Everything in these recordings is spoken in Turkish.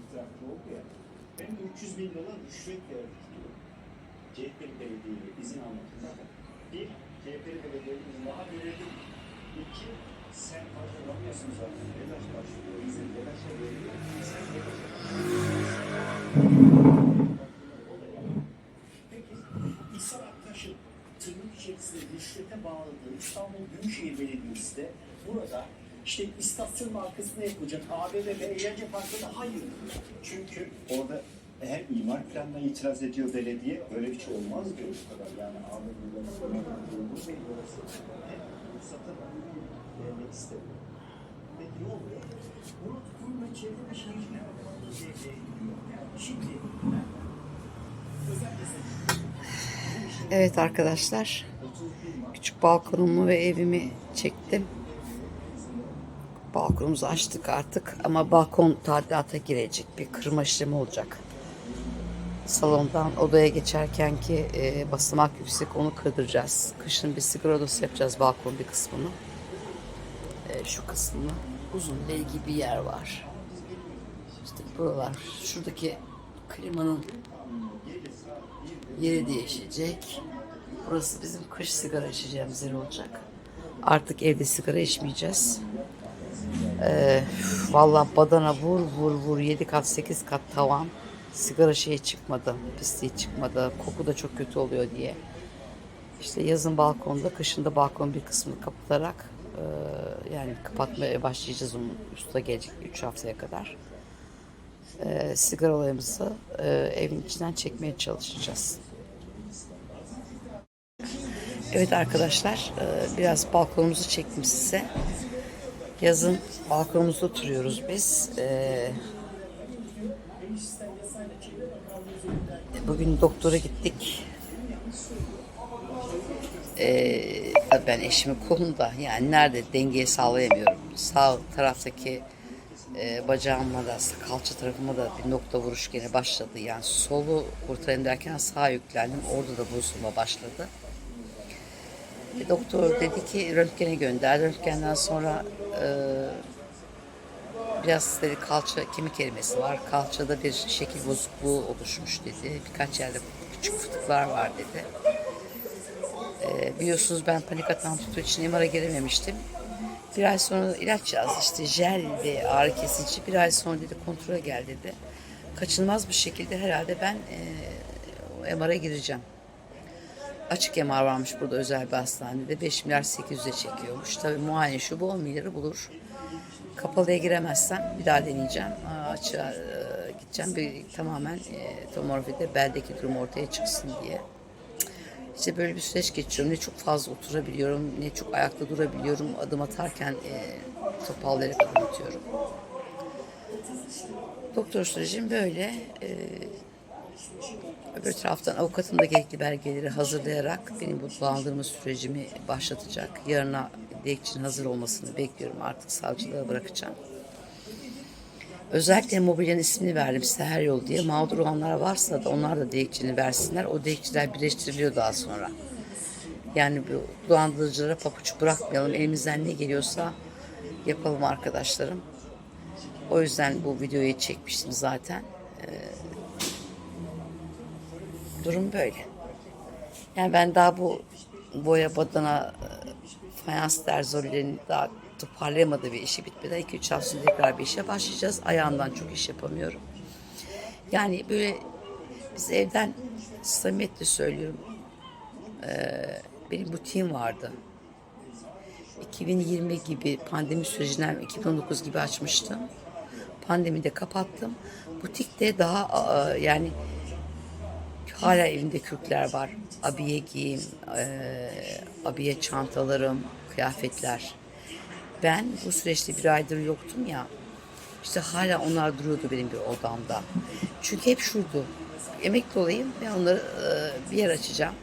itirafçı oldu ya. Ben de 300 bin dolar rüşvet verdik diyor. CHP'li izin almak. Bakın, Bir, CHP'li belediyeye izin daha verildi. İki, sen başvuramıyorsun zaten. Yadaş başvuruyor. İzin Yadaş'a veriliyor. Sen başvuruyorsun. Peki, İhsan Aktaş'ın tırnak içerisinde rüşvete bağladığı İstanbul Büyükşehir Belediyesi de burada işte istasyon markasını yapılacak AVM ve eğlence parkında hayır diyor. Çünkü orada eğer imar planına itiraz ediyor belediye böyle bir şey olmaz diyor bu kadar. Yani AVM'ler Cumhur Bey orası hem ruhsatı vermek istemiyor. Peki ne oluyor? Kurum ve Çevre ve. Yani şimdi Evet arkadaşlar. Küçük balkonumu ve evimi çektim. Balkonumuzu açtık artık ama balkon tadilata girecek. Bir kırma işlemi olacak. Salondan odaya geçerken ki e, basamak yüksek onu kırdıracağız. Kışın bir sigara odası yapacağız balkon bir kısmını. E, şu kısmını uzun L gibi bir yer var. İşte buralar şuradaki klimanın yeri değişecek. Burası bizim kış sigara içeceğimiz yer olacak. Artık evde sigara içmeyeceğiz. Ee, Valla badana vur vur vur 7 kat 8 kat tavan. Sigara şeyi çıkmadı. Pisliği çıkmadı. Koku da çok kötü oluyor diye. İşte yazın balkonda, kışında balkon bir kısmını kapatarak e, yani kapatmaya başlayacağız onun usta gelecek 3 haftaya kadar. E, sigaralarımızı e, evin içinden çekmeye çalışacağız. Evet arkadaşlar, e, biraz balkonumuzu çektim size. Yazın balkonumuzda oturuyoruz biz. E, bugün doktora gittik. E, tabii ben eşimin kolunda yani nerede dengeyi sağlayamıyorum. Sağ taraftaki e, bacağıma da kalça tarafıma da bir nokta vuruş gene başladı. Yani solu kurtarayım derken sağa yüklendim. Orada da bozulma başladı. Doktor dedi ki röntgene gönder. Röntgenden sonra e, biraz dedi kalça kemik erimesi var. Kalçada bir şekil bozukluğu oluşmuş dedi. Birkaç yerde küçük fıtıklar var dedi. E, biliyorsunuz ben panik atan tuttuğu için MR'a girememiştim. Bir ay sonra ilaç yazdı işte jel ve ağrı kesici. Bir ay sonra dedi kontrole gel dedi. Kaçınılmaz bir şekilde herhalde ben e, MR'a gireceğim. Açık MR varmış burada özel bir hastanede. 5 milyar 800'e çekiyormuş. Tabii muayene şu bu 10 milyarı bulur. Kapalıya giremezsem bir daha deneyeceğim. Açığa e, gideceğim. Bir tamamen e, tomografide beldeki durum ortaya çıksın diye. İşte böyle bir süreç geçiyorum. Ne çok fazla oturabiliyorum, ne çok ayakta durabiliyorum. Adım atarken e, topallayarak adım atıyorum. Doktor sürecim böyle. E, öbür taraftan avukatım da gerekli belgeleri hazırlayarak benim bu dolandırma sürecimi başlatacak. Yarına dilekçinin hazır olmasını bekliyorum. Artık savcılığa bırakacağım. Özellikle mobilyanın ismini verdim Seher Yol diye. Mağdur olanlar varsa da onlar da dilekçini versinler. O dilekçeler birleştiriliyor daha sonra. Yani bu dolandırıcılara papuç bırakmayalım. Elimizden ne geliyorsa yapalım arkadaşlarım. O yüzden bu videoyu çekmiştim zaten. Ee, durum böyle. Yani ben daha bu boya badana e, fayans derzorilerini daha toparlayamadığı bir işi bitmeden 2-3 hafta sonra tekrar bir işe başlayacağız. Ayağımdan çok iş yapamıyorum. Yani böyle biz evden samimiyetle söylüyorum. Ee, benim butiğim vardı. 2020 gibi pandemi sürecinden 2019 gibi açmıştım. Pandemide kapattım. Butikte daha aa, yani hala elimde kürkler var. Abiye giyim, e, abiye çantalarım, kıyafetler. Ben bu süreçte bir aydır yoktum ya. İşte hala onlar duruyordu benim bir odamda. Çünkü hep şurdu. Emekli olayım ve onları e, bir yer açacağım.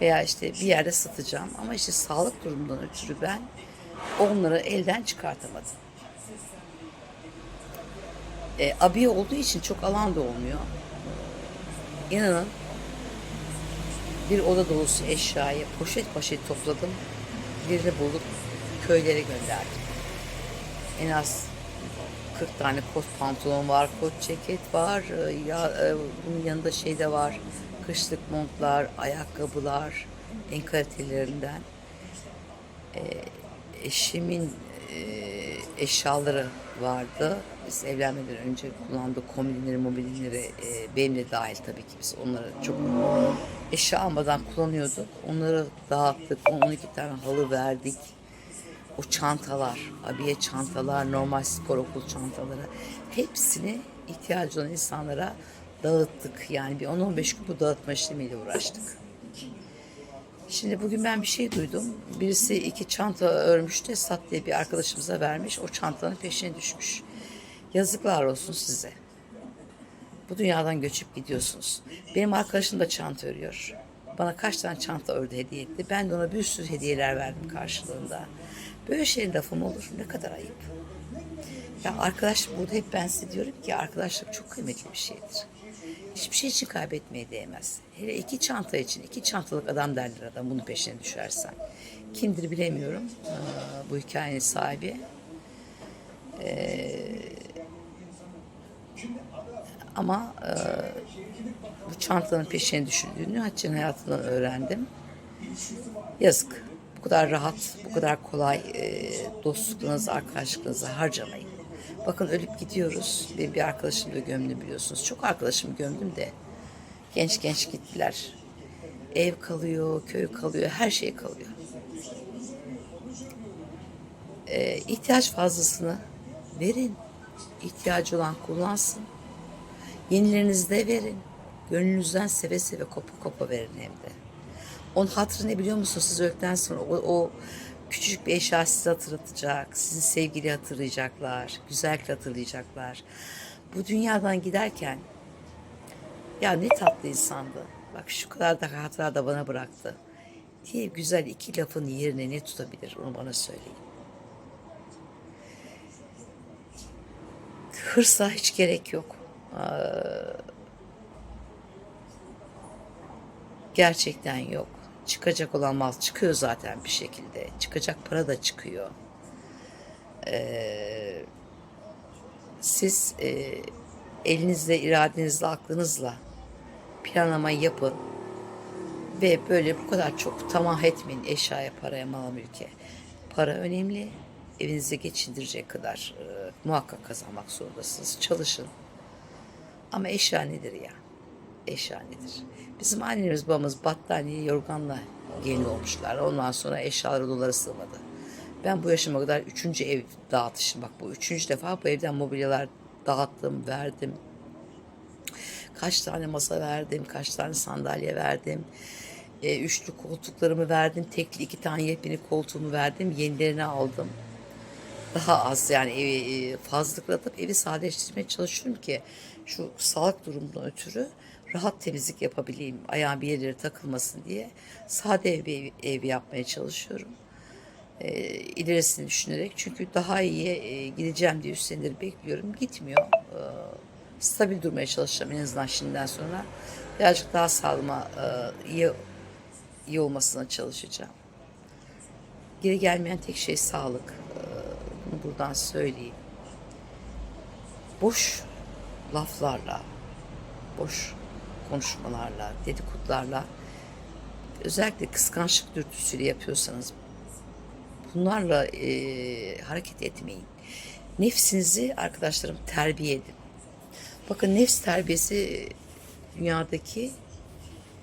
Veya işte bir yerde satacağım. Ama işte sağlık durumundan ötürü ben onları elden çıkartamadım. E, abiye olduğu için çok alan da olmuyor. İnanın bir oda dolusu eşyayı poşet poşet topladım. Birini bulup köylere gönderdim. En az 40 tane kot pantolon var, kot ceket var. e, Ya, e, bunun yanında şey de var. Kışlık montlar, ayakkabılar en kalitelerinden. E, eşimin eşyaları vardı. Biz evlenmeden önce kullandığı kombinleri, mobilinleri e, benim de dahil tabii ki biz onları çok eşya almadan kullanıyorduk. Onları dağıttık. 12 tane halı verdik. O çantalar, abiye çantalar, normal spor okul çantaları hepsini ihtiyacı olan insanlara dağıttık. Yani bir 10-15 gün bu dağıtma işlemiyle uğraştık. Şimdi bugün ben bir şey duydum. Birisi iki çanta örmüş de Sat diye bir arkadaşımıza vermiş. O çantanın peşine düşmüş. Yazıklar olsun size. Bu dünyadan göçüp gidiyorsunuz. Benim arkadaşım da çanta örüyor. Bana kaç tane çanta ördü hediye etti. Ben de ona bir sürü hediyeler verdim karşılığında. Böyle şeyin lafı mı olur? Ne kadar ayıp. Ya arkadaş burada hep ben size diyorum ki arkadaşlık çok kıymetli bir şeydir. Hiçbir şey için kaybetmeye değmez. Hele iki çanta için, iki çantalık adam derler adam bunun peşine düşersen. Kimdir bilemiyorum bu hikayenin sahibi. Ee, ama e, bu çantanın peşine düşürdüğünü Hatice'nin hayatından öğrendim. Yazık. Bu kadar rahat, bu kadar kolay e, dostluklarınızı, arkadaşlıklarınızı harcamayın. Bakın ölüp gidiyoruz. Benim bir arkadaşım da gömdü biliyorsunuz. Çok arkadaşımı gömdüm de genç genç gittiler. Ev kalıyor, köy kalıyor, her şey kalıyor. E, ihtiyaç fazlasını verin. İhtiyacı olan kullansın. Yenilerinizi de verin. Gönlünüzden seve seve kopa kopa verin hem de. Onun hatırı ne biliyor musunuz? Siz öldükten sonra o, o küçücük bir eşya sizi hatırlatacak. Sizi sevgili hatırlayacaklar. Güzellikle hatırlayacaklar. Bu dünyadan giderken ya ne tatlı insandı. Bak şu kadar da hatıra da bana bıraktı. diye güzel iki lafın yerine ne tutabilir onu bana söyleyin. Hırsa hiç gerek yok. Gerçekten yok. Çıkacak olan mal çıkıyor zaten bir şekilde. Çıkacak para da çıkıyor. Ee, siz e, elinizle, iradenizle, aklınızla planlama yapın. Ve böyle bu kadar çok tamah etmeyin eşyaya, paraya, mala, mülke. Para önemli. Evinize geçindirecek kadar e, muhakkak kazanmak zorundasınız. Çalışın. Ama eşya nedir ya? Eşya nedir? Bizim annemiz babamız battaniye yorganla gelin olmuşlar. Ondan sonra eşyaları dolara sığmadı. Ben bu yaşıma kadar üçüncü ev dağıtışım. Bak bu üçüncü defa bu evden mobilyalar dağıttım, verdim. Kaç tane masa verdim, kaç tane sandalye verdim. E, üçlü koltuklarımı verdim. Tekli iki tane yepyeni koltuğumu verdim. Yenilerini aldım daha az yani evi e, fazlalıklatıp evi sadeleştirmeye çalışıyorum ki şu sağlık durumundan ötürü rahat temizlik yapabileyim. Ayağım bir yerlere takılmasın diye sade ev, ev, yapmaya çalışıyorum. E, ilerisini düşünerek çünkü daha iyiye e, gideceğim diye üç senedir bekliyorum. Gitmiyor. E, stabil durmaya çalışacağım en azından şimdiden sonra. Birazcık daha sağlıma e, iyi, iyi olmasına çalışacağım. Geri gelmeyen tek şey sağlık. Ee, Bunu buradan söyleyeyim. Boş laflarla, boş konuşmalarla, dedikodularla, özellikle kıskançlık dürtüsüyle yapıyorsanız bunlarla e, hareket etmeyin. Nefsinizi arkadaşlarım terbiye edin. Bakın nefs terbiyesi dünyadaki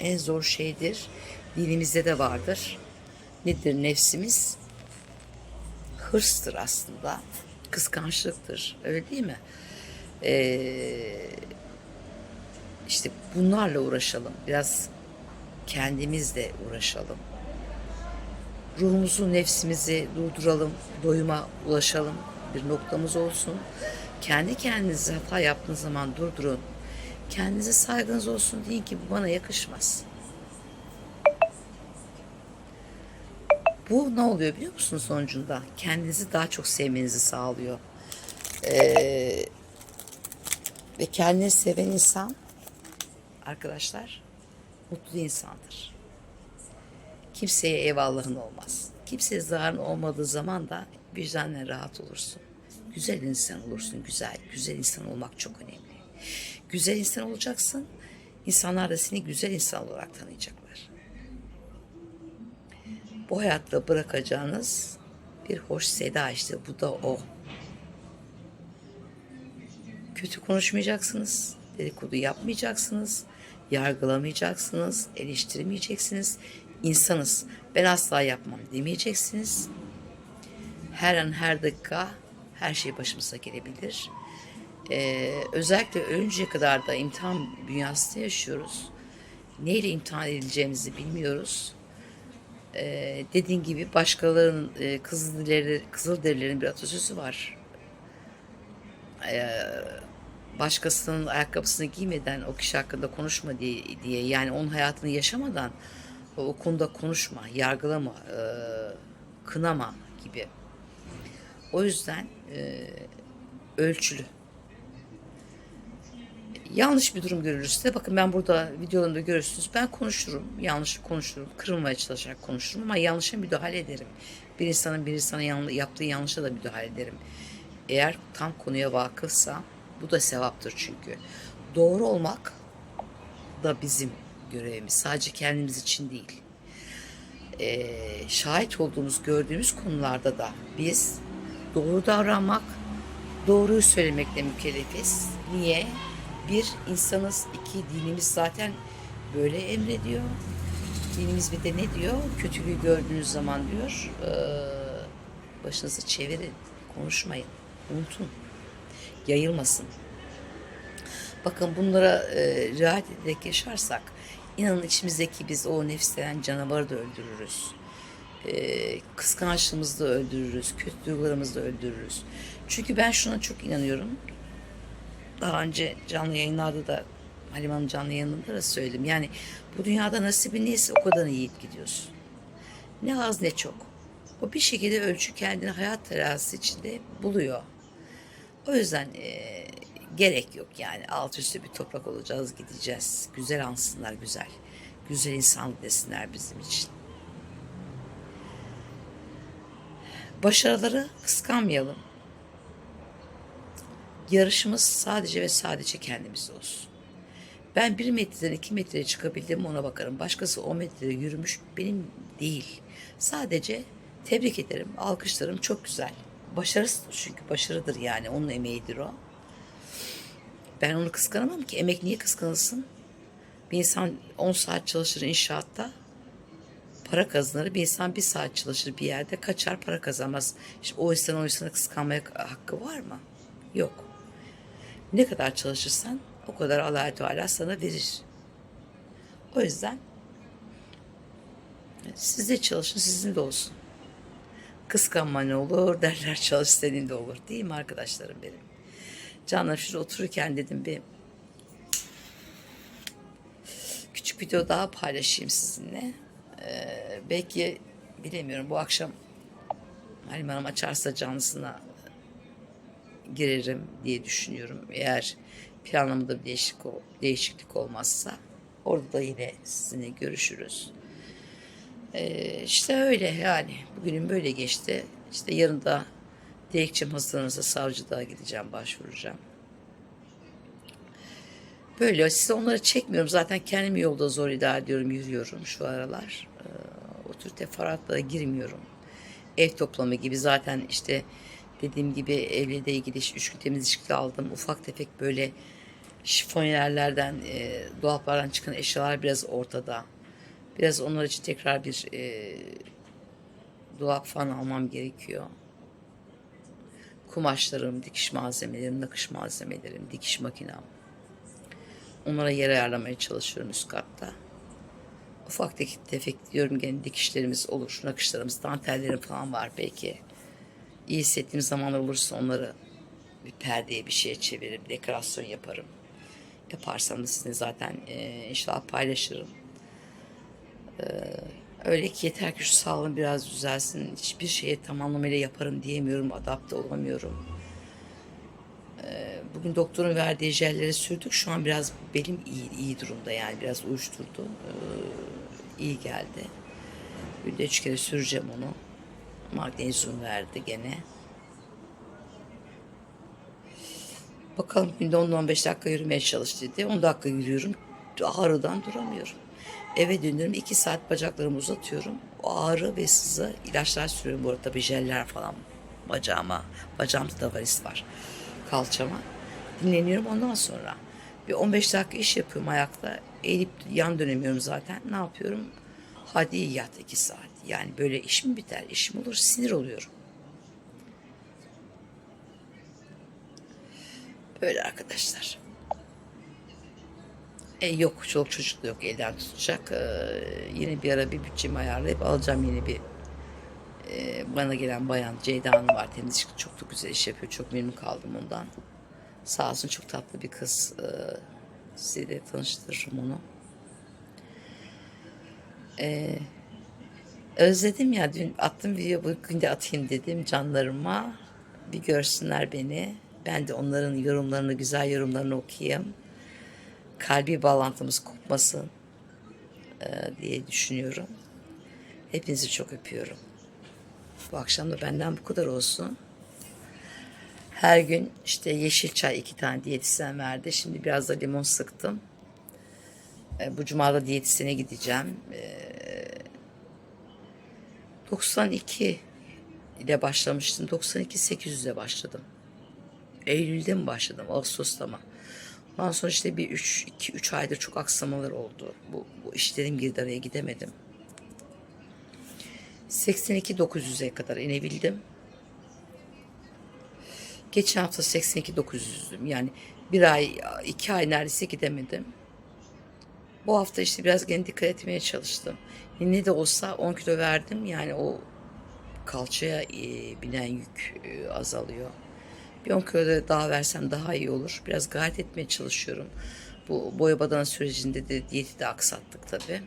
en zor şeydir. Dinimizde de vardır. Nedir nefsimiz? Hırstır aslında. Kıskançlıktır. Öyle değil mi? Ee, işte bunlarla uğraşalım. Biraz kendimizle uğraşalım. Ruhumuzu, nefsimizi durduralım. Doyuma ulaşalım. Bir noktamız olsun. Kendi kendinize hata yaptığınız zaman durdurun. Kendinize saygınız olsun deyin ki bu bana yakışmaz. Bu ne oluyor biliyor musunuz sonucunda? Kendinizi daha çok sevmenizi sağlıyor. Ee, ve kendini seven insan arkadaşlar mutlu insandır. Kimseye eyvallahın olmaz. Kimseye zararın olmadığı zaman da vicdanen rahat olursun. güzel insan olursun. Güzel, güzel insan olmak çok önemli. Güzel insan olacaksın. İnsanlar da seni güzel insan olarak tanıyacaklar. Bu hayatta bırakacağınız bir hoş seda işte bu da o. Kötü konuşmayacaksınız, dedikodu yapmayacaksınız, yargılamayacaksınız, eleştirmeyeceksiniz. İnsanız, ben asla yapmam demeyeceksiniz. Her an, her dakika her şey başımıza gelebilir. Ee, özellikle ölünceye kadar da imtihan dünyasında yaşıyoruz. Neyle imtihan edileceğimizi bilmiyoruz. Ee, dediğin gibi başkalarının e, kızılderili, kızılderililerin bir atasözü var. Başkasının ayakkabısını giymeden o kişi hakkında konuşma diye, diye yani onun hayatını yaşamadan o konuda konuşma, yargılama, kınama gibi. O yüzden ölçülü. Yanlış bir durum görülürse bakın ben burada videolarımda görürsünüz ben konuşurum yanlış konuşurum kırılmaya çalışarak konuşurum ama yanlışa müdahale ederim. Bir insanın bir insana yan- yaptığı yanlışa da müdahale ederim. Eğer tam konuya vakıfsa bu da sevaptır çünkü. Doğru olmak da bizim görevimiz. Sadece kendimiz için değil. Ee, şahit olduğumuz, gördüğümüz konularda da biz doğru davranmak, doğruyu söylemekle mükellefiz. Niye? Bir, insanız. iki dinimiz zaten böyle emrediyor. Dinimiz bir de ne diyor? Kötülüğü gördüğünüz zaman diyor, ee, başınızı çevirin, konuşmayın, unutun, yayılmasın. Bakın bunlara e, riayet ederek yaşarsak inanın içimizdeki biz o nefis denen canavarı da öldürürüz. E, kıskançlığımızı da öldürürüz. Kötü duygularımızı da öldürürüz. Çünkü ben şuna çok inanıyorum. Daha önce canlı yayınlarda da Halim Hanım canlı yayınında da söyledim. Yani bu dünyada nasibin neyse o kadar iyi gidiyorsun. Ne az ne çok. O bir şekilde ölçü kendini hayat terazisi içinde buluyor. O yüzden e, gerek yok yani alt üstü bir toprak olacağız gideceğiz. Güzel ansınlar güzel. Güzel insan desinler bizim için. Başarıları kıskanmayalım. Yarışımız sadece ve sadece kendimiz olsun. Ben bir metreden iki metreye çıkabildim ona bakarım. Başkası o metrede yürümüş benim değil. Sadece tebrik ederim, alkışlarım çok güzel. Başarısıdır çünkü başarıdır yani onun emeğidir o. Ben onu kıskanamam ki. Emek niye kıskanılsın? Bir insan 10 saat çalışır inşaatta para kazanır. Bir insan bir saat çalışır bir yerde kaçar para kazanmaz. İşte o insan o insanı kıskanmaya hakkı var mı? Yok. Ne kadar çalışırsan o kadar Allah Teala sana verir. O yüzden siz de çalışın sizin de olsun. Kıskanma ne olur derler çalış senin de olur değil mi arkadaşlarım benim? Canlar şurada otururken dedim bir küçük video daha paylaşayım sizinle. Ee, belki bilemiyorum bu akşam Halim Hanım açarsa canlısına girerim diye düşünüyorum. Eğer planlamada bir değişiklik, değişiklik olmazsa orada da yine sizinle görüşürüz. Ee, işte öyle yani. Bugünüm böyle geçti. İşte yarın da dilekçem hastanıza savcılığa gideceğim, başvuracağım. Böyle size onları çekmiyorum. Zaten kendimi yolda zor idare ediyorum, yürüyorum şu aralar. Ee, o tür teferruatlara girmiyorum. Ev toplamı gibi zaten işte dediğim gibi evle de ilgili işte üç gün temizlikli aldım. Ufak tefek böyle şifonyerlerden, e, dolaplardan çıkan eşyalar biraz ortada. Biraz onlar için tekrar bir e, dolap falan almam gerekiyor. Kumaşlarım, dikiş malzemelerim, nakış malzemelerim, dikiş makinem. Onlara yer ayarlamaya çalışıyorum üst katta. Ufak tefek, diyorum gene dikişlerimiz olur, nakışlarımız, dantellerim falan var belki. İyi hissettiğim zamanlar olursa onları bir perdeye bir şeye çeviririm, dekorasyon yaparım. Yaparsam da sizinle zaten e, inşallah paylaşırım. Öyle ki yeter ki şu sağlığım biraz düzelsin. Hiçbir şeye tamamlamayla yaparım diyemiyorum, adapte olamıyorum. Ee, Bugün doktorun verdiği jelleri sürdük. Şu an biraz belim iyi, iyi durumda yani biraz uyuşturdu. Ee, iyi geldi. Günde üç kere süreceğim onu. Magnezyum verdi gene. Bakalım günde 10-15 dakika yürümeye çalış dedi. 10 dakika yürüyorum. Ağrıdan duramıyorum. Eve dönüyorum. 2 saat bacaklarımı uzatıyorum. O ağrı ve sızı ilaçlar sürüyorum bu arada tabii jeller falan bacağıma. Bacağımda da varis var. Kalçama. Dinleniyorum ondan sonra. Bir 15 dakika iş yapıyorum ayakta. Eğilip yan dönemiyorum zaten. Ne yapıyorum? Hadi yat 2 saat. Yani böyle iş mi biter? İş mi olur? Sinir oluyorum. Böyle arkadaşlar. E, yok çoluk çocuk da yok elden tutacak. E, yine bir ara bir bütçemi ayarlayıp alacağım yeni bir e, bana gelen bayan Ceyda Hanım var temizlik çok da güzel iş yapıyor. Çok memnun kaldım ondan. Sağ olsun çok tatlı bir kız. E, size de tanıştırırım onu. E, özledim ya dün attım video bugün de atayım dedim canlarıma. Bir görsünler beni. Ben de onların yorumlarını, güzel yorumlarını okuyayım. Kalbi bağlantımız kopmasın e, diye düşünüyorum. Hepinizi çok öpüyorum. Bu akşam da benden bu kadar olsun. Her gün işte yeşil çay iki tane diyetisyen verdi. Şimdi biraz da limon sıktım. E, bu cuma da diyetisyene gideceğim. E, 92 ile başlamıştım. 92 800'e başladım. Eylül'de mi başladım? Ağustos'ta mı? Ondan sonra işte bir 3 2 3 aydır çok aksamalar oldu. Bu, bu işlerim girdi araya gidemedim. 82 900'e kadar inebildim. Geçen hafta 82 900'düm. Yani bir ay, iki ay neredeyse gidemedim. Bu hafta işte biraz gene dikkat etmeye çalıştım. Ne de olsa 10 kilo verdim. Yani o kalçaya e, binen yük e, azalıyor. Bir 10 kilo da daha versem daha iyi olur. Biraz gayret etmeye çalışıyorum. Bu boya badana sürecinde de diyeti de aksattık tabii.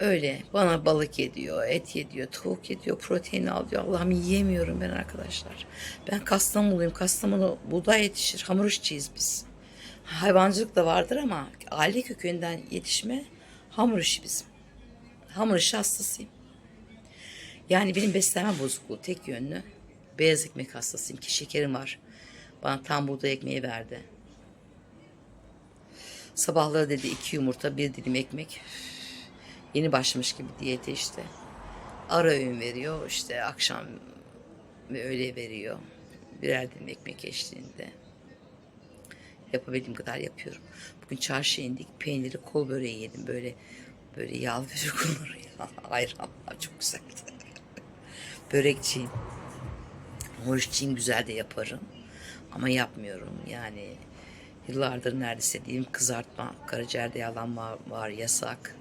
Öyle bana balık yediyor, et yediyor, tavuk yediyor, protein al diyor. Allah'ım yiyemiyorum ben arkadaşlar. Ben Kastamonuluyum. Kastamonu buğday yetişir. Hamur işçiyiz biz. Hayvancılık da vardır ama aile kökünden yetişme hamur işi bizim. Hamur işi hastasıyım. Yani benim beslenme bozukluğu tek yönlü. Beyaz ekmek hastasıyım ki şekerim var. Bana tam buğday ekmeği verdi. Sabahları dedi iki yumurta bir dilim ekmek. Yeni başlamış gibi diyete işte. Ara öğün veriyor işte akşam ve öğle veriyor. Birer dilim ekmek eşliğinde. Yapabildiğim kadar yapıyorum. Bugün çarşıya indik. Peyniri kol böreği yedim. Böyle böyle yağlı bir kumru ya. Ayranlar çok güzeldi. Börekçiyim. Oruççuyum güzel de yaparım. Ama yapmıyorum. Yani yıllardır neredeyse diyeyim kızartma, karaciğerde yağlanma var yasak.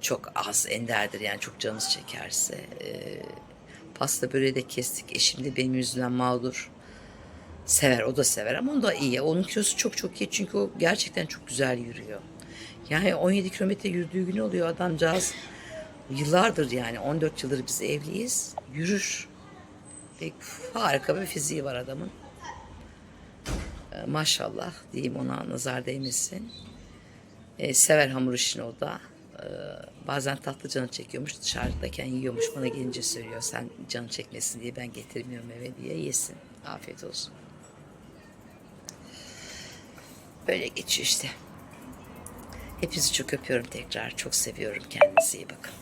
Çok az enderdir yani çok canınız çekerse. Ee, pasta böreği de kestik. Eşim de benim yüzümden mağdur. Sever, o da sever ama o da iyi. Onun kilosu çok çok iyi çünkü o gerçekten çok güzel yürüyor. Yani 17 kilometre yürüdüğü gün oluyor adamcağız. Yıllardır yani 14 yıldır biz evliyiz. Yürür. Ve harika bir fiziği var adamın. Ee, maşallah diyeyim ona nazar değmesin. Ee, sever hamur işini o da. Ee, bazen tatlı canı çekiyormuş dışarıdayken yiyormuş bana gelince söylüyor sen canı çekmesin diye ben getirmiyorum eve diye yesin. Afiyet olsun. Böyle geçiyor işte. Hepinizi çok öpüyorum tekrar. Çok seviyorum. Kendinize iyi bakın.